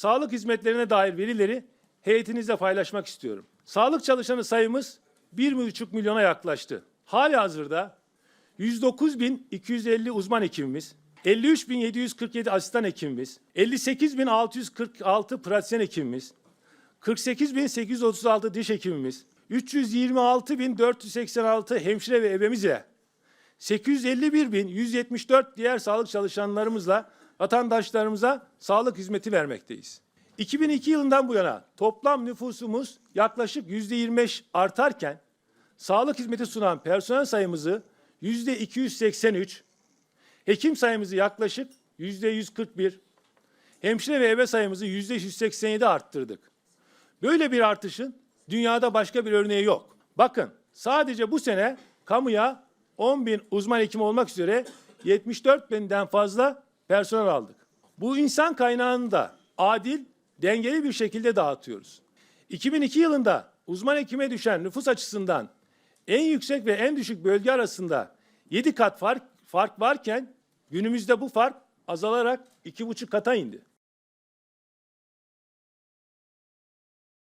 sağlık hizmetlerine dair verileri heyetinizle paylaşmak istiyorum. Sağlık çalışanı sayımız 1,5 milyona yaklaştı. Hali hazırda 109.250 uzman hekimimiz, 53.747 asistan hekimimiz, 58.646 pratisyen hekimimiz, 48.836 diş hekimimiz, 326.486 hemşire ve ebemiz ile 851.174 diğer sağlık çalışanlarımızla vatandaşlarımıza sağlık hizmeti vermekteyiz. 2002 yılından bu yana toplam nüfusumuz yaklaşık %25 artarken sağlık hizmeti sunan personel sayımızı %283, hekim sayımızı yaklaşık %141, hemşire ve ebe sayımızı %187 arttırdık. Böyle bir artışın dünyada başka bir örneği yok. Bakın sadece bu sene kamuya 10 bin uzman hekim olmak üzere 74 binden fazla personel aldık. Bu insan kaynağını da adil, dengeli bir şekilde dağıtıyoruz. 2002 yılında uzman hekime düşen nüfus açısından en yüksek ve en düşük bölge arasında 7 kat fark, fark varken günümüzde bu fark azalarak 2,5 kata indi.